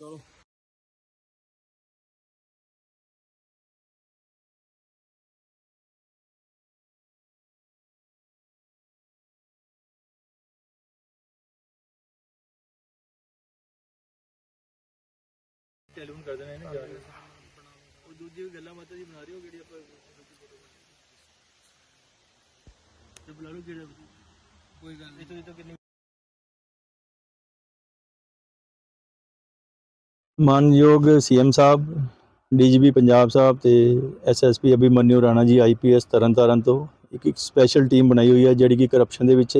ਚਲੋ। ਟੈਲੀਫੋਨ ਕਰ ਦੇਣਾ ਇਹਨੇ ਜਾ ਕੇ। ਉਹ ਦੂਜੀ ਗੱਲਾਂ ਬਾਤਾਂ ਜੀ ਬਣਾ ਰਹੀ ਹੋ ਜਿਹੜੀ ਆਪਾਂ ਤੇ ਬੁਲਾ ਲਓ ਕਿਹੜਾ ਕੋਈ ਗੱਲ ਨਹੀਂ ਇਹ ਤੋਂ ਕਿੰਨੀ ਮਾਨਯੋਗ ਸੀਐਮ ਸਾਹਿਬ, ਡੀਜੀਪੀ ਪੰਜਾਬ ਸਾਹਿਬ ਤੇ ਐਸਐਸਪੀ ਅਭਿਮਨਿਊ ਰਾਣਾ ਜੀ ਆਈਪੀਐਸ ਤਰਨਤਾਰਨ ਤੋਂ ਇੱਕ ਇੱਕ ਸਪੈਸ਼ਲ ਟੀਮ ਬਣਾਈ ਹੋਈ ਹੈ, ਜਿਹੜੀ ਕਿ ਕਰਪਸ਼ਨ ਦੇ ਵਿੱਚ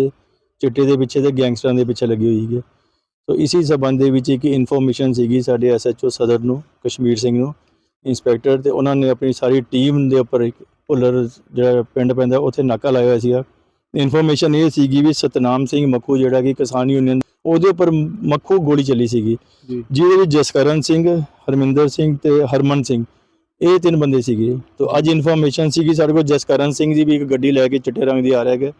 ਚਿੱਟੇ ਦੇ ਪਿੱਛੇ ਤੇ ਗੈਂਗਸਟਰਾਂ ਦੇ ਪਿੱਛੇ ਲੱਗੀ ਹੋਈ ਹੈ। ਸੋ ਇਸੇ ਸਬੰਧ ਦੇ ਵਿੱਚ ਇੱਕ ਇਨਫੋਰਮੇਸ਼ਨ ਸੀਗੀ ਸਾਡੇ ਐਸਐਚਓ ਸਦਰ ਨੂੰ, ਕਸ਼ਮੀਰ ਸਿੰਘ ਨੂੰ, ਇੰਸਪੈਕਟਰ ਤੇ ਉਹਨਾਂ ਨੇ ਆਪਣੀ ਸਾਰੀ ਟੀਮ ਦੇ ਉੱਪਰ ਇੱਕ ਭੁੱਲਰ ਜਿਹੜਾ ਪਿੰਡ ਪੈਂਦਾ, ਉੱਥੇ ਨਾਕਾ ਲਾਇਆ ਹੋਇਆ ਸੀਗਾ। ਇਨਫੋਰਮੇਸ਼ਨ ਇਹ ਸੀਗੀ ਵੀ ਸਤਨਾਮ ਸਿੰਘ ਮੱਖੂ, ਜਿਹੜਾ ਕਿ ਕਿਸਾਨ ਯੂਨੀਅਨ ਉਹਦੇ ਉੱਪਰ ਮੱਖੂ ਗੋਲੀ ਚੱਲੀ ਸੀਗੀ। ਜਿਹਦੇ ਵਿੱਚ ਜਸਕਰਨ ਸਿੰਘ ਹਰਮਿੰਦਰ ਸਿੰਘ ਤੇ ਹਰਮਨ ਸਿੰਘ ਇਹ ਤਿੰਨ ਬੰਦੇ ਸੀਗੇ। ਤੋਂ ਅੱਜ ਇਨਫੋਰਮੇਸ਼ਨ ਸੀਗੀ ਸਾਡੇ ਕੋਲ ਜਸਕਰਨ ਸਿੰਘ ਜੀ ਵੀ ਇੱਕ ਗੱਡੀ ਲੈ ਕੇ ਚਿੱਟੇ ਰੰਗ ਦੀ ਆ ਰਿਹਾ ਹੈਗਾ।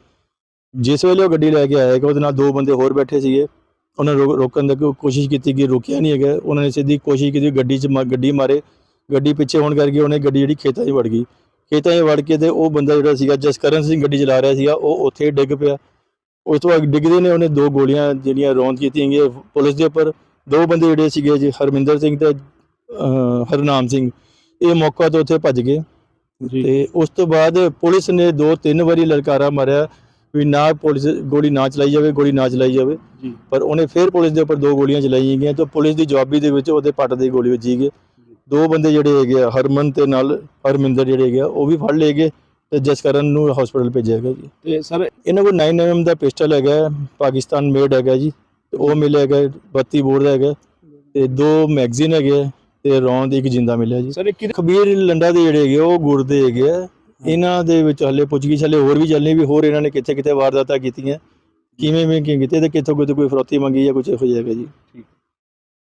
ਜਿਸ ਵੇਲੇ ਉਹ ਗੱਡੀ ਲੈ ਕੇ ਆਇਆ ਹੈਗਾ ਉਹਦੇ ਨਾਲ ਦੋ ਬੰਦੇ ਹੋਰ ਬੈਠੇ ਸੀਗੇ। ਉਹਨਾਂ ਰੋਕਣ ਦੀ ਕੋ- ਕੋਸ਼ਿਸ਼ ਕੀਤੀ ਕਿ ਰੋਕਿਆ ਨਹੀਂ ਹੈਗਾ। ਉਹਨਾਂ ਨੇ ਸਿੱਧੀ ਕੋਸ਼ਿਸ਼ ਕੀਤੀ ਗੱਡੀ 'ਚ ਗੱਡੀ ਮਾਰੇ। ਗੱਡੀ ਪਿੱਛੇ ਹੋਣ ਕਰਕੇ ਉਹਨੇ ਗੱਡੀ ਜਿਹੜੀ ਖੇਤਾਂ 'ਚ ਵੜ ਗਈ। ਖੇਤਾਂ 'ਚ ਵੜ ਕੇ ਤੇ ਉਹ ਬੰਦਾ ਜਿਹੜਾ ਸੀਗਾ ਜਸਕਰਨ ਸਿੰਘ ਗੱਡੀ ਚਲਾ ਰਿਹਾ ਸੀਗਾ ਉਹ ਉੱਥੇ ਹੀ ਡਿੱਗ ਪਿਆ। ਉਸ ਤੋਂ ਬਾਅਦ ਡਿੱਗਦੇ ਨੇ ਉਹਨੇ ਦੋ ਗੋਲੀਆਂ ਜਿਹੜੀਆਂ ਰੌਂਦ ਕੀਤੀਆਂ ਗਈਆਂ ਪੁਲਿਸ ਦੇ ਉੱਪਰ। ਦੋ ਬੰਦੇ ਜਿਹੜੇ ਸੀਗੇ ਜੀ ਹਰਮਿੰਦਰ ਸਿੰਘ ਤੇ ਹਰਨਾਮ ਸਿੰਘ। ਇਹ ਮੌਕਾ ਤੋਂ ਉੱਥੇ ਭੱਜ ਗਏ। ਤੇ ਉਸ ਤੋਂ ਬਾਅਦ ਪੁਲਿਸ ਨੇ ਦੋ ਤਿੰਨ ਵਾਰੀ ਲਲਕਾਰਾ ਮਾਰਿਆ ਵੀ ਨਾ ਪੁਲਿਸ ਗੋਲੀ ਨਾ ਚਲਾਈ ਜਾਵੇ ਗੋਲੀ ਨਾ ਚਲਾਈ ਜਾਵੇ। ਪਰ ਉਹਨੇ ਫਿਰ ਪੁਲਿਸ ਦੇ ਉੱਪਰ ਦੋ ਗੋਲੀਆਂ ਚਲਾਈਆਂ ਗਈਆਂ ਤੇ ਪੁਲਿਸ ਦੀ ਜਵਾਬੀ ਦੇ ਵਿੱਚ ਉਹਦੇ ਪੱਟ ਦੀ ਗੋਲੀ ਵੱਜੀ ਗਈ। ਦੋ ਬੰਦੇ ਜਿਹੜੇ ਹੈਗੇ ਹਰਮਨ ਤੇ ਨਾਲ ਹਰਮਿੰਦਰ ਜਿਹੜੇ ਹੈਗੇ ਉਹ ਵੀ ਫੜ ਲਏ ਗਏ। ਤੇ ਜਸਕਰਨ ਨੂੰ ਹਸਪੀਟਲ ਭੇਜਿਆ ਗਿਆ ਜੀ। ਤੇ ਸਰ ਇਹਨਾਂ ਕੋਲ 9mm ਦਾ ਪਿਸਟਲ ਹੈਗਾ ਪਾਕਿਸਤਾਨ ਮੇਡ ਹੈਗਾ ਜੀ ਤੇ ਉਹ ਮਿਲਿਆ ਹੈਗਾ 32 ਬੋਰ ਦਾ ਹੈਗਾ ਤੇ ਦੋ ਮੈਗਜ਼ੀਨ ਹੈਗੇ ਤੇ ਰੌਂਦ ਇੱਕ ਜਿੰਦਾ ਮਿਲਿਆ ਜੀ। ਸਰ ਕਿਹਦੇ ਖਬੀਰ ਲੰਡਾ ਦੇ ਜਿਹੜੇ ਹੈਗੇ ਉਹ ਗੁਰਦੇ ਹੈਗੇ ਆ। ਇਹਨਾਂ ਦੇ ਵਿੱਚ ਹਲੇ ਪੁੱਛਗਿੱਛ ਹਲੇ ਹੋਰ ਵੀ ਚੱਲਣੀ ਵੀ ਹੋਰ ਇਹਨਾਂ ਨੇ ਕਿੱਥੇ ਕਿੱਥੇ ਵਾਰਦਾਤਾਂ ਕੀਤੀਆਂ। ਕਿਵੇਂ ਕਿਵੇਂ ਕੀਤੇ ਤੇ ਕਿੱਥੋਂ ਕਿੱਥੋਂ ਕੋਈ ਫਰੋਤੀ ਮੰਗੀ ਜਾਂ ਕੁਝ ਇਹੋ ਜਿਹਾ ਹੈਗਾ ਜੀ। ਠੀਕ।